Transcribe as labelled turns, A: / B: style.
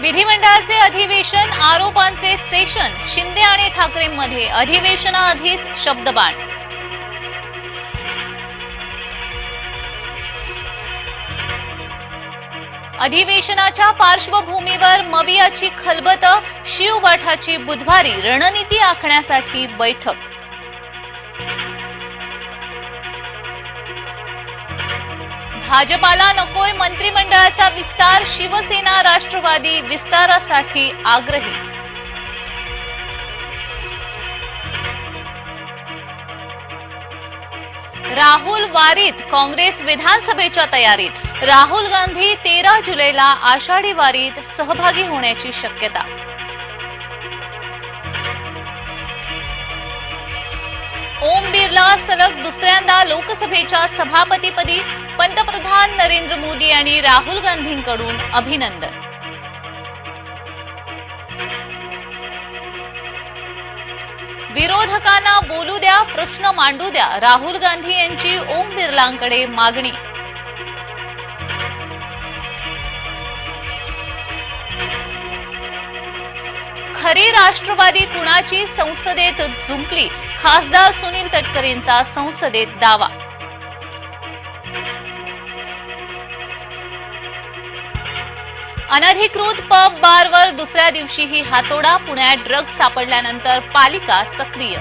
A: विधिमंडळाचे अधिवेशन आरोपांचे स्टेशन शिंदे आणि ठाकरेंमध्ये अधिवेशनाआधीच शब्दबाण. अधिवेशनाच्या पार्श्वभूमीवर मवियाची खलबत शिवबाठाची बुधवारी रणनीती आखण्यासाठी बैठक. भाजपाला नकोय मंत्रिमंडळाचा विस्तार शिवसेना राष्ट्रवादी विस्तारासाठी आग्रही. राहुल वारीत काँग्रेस विधानसभेच्या तयारीत. राहुल गांधी तेरा जुलैला आषाढी वारीत सहभागी होण्याची शक्यता. ओम बिर्ला सलग दुसऱ्यांदा लोकसभेच्या सभापतीपदी पंतप्रधान नरेंद्र मोदी आणि राहुल गांधींकडून अभिनंदन. विरोधकांना बोलू द्या प्रश्न मांडू द्या राहुल गांधी यांची ओम बिर्लांकडे मागणी. खरी राष्ट्रवादी कुणाची संसदेत जुंपली? खासदार सुनील तटकरेंचा संसदेत दावा. अनधिकृत पब बारवर दुसऱ्या दिवशीही हातोडा पुण्यात ड्रग्ज सापडल्यानंतर पालिका सक्रिय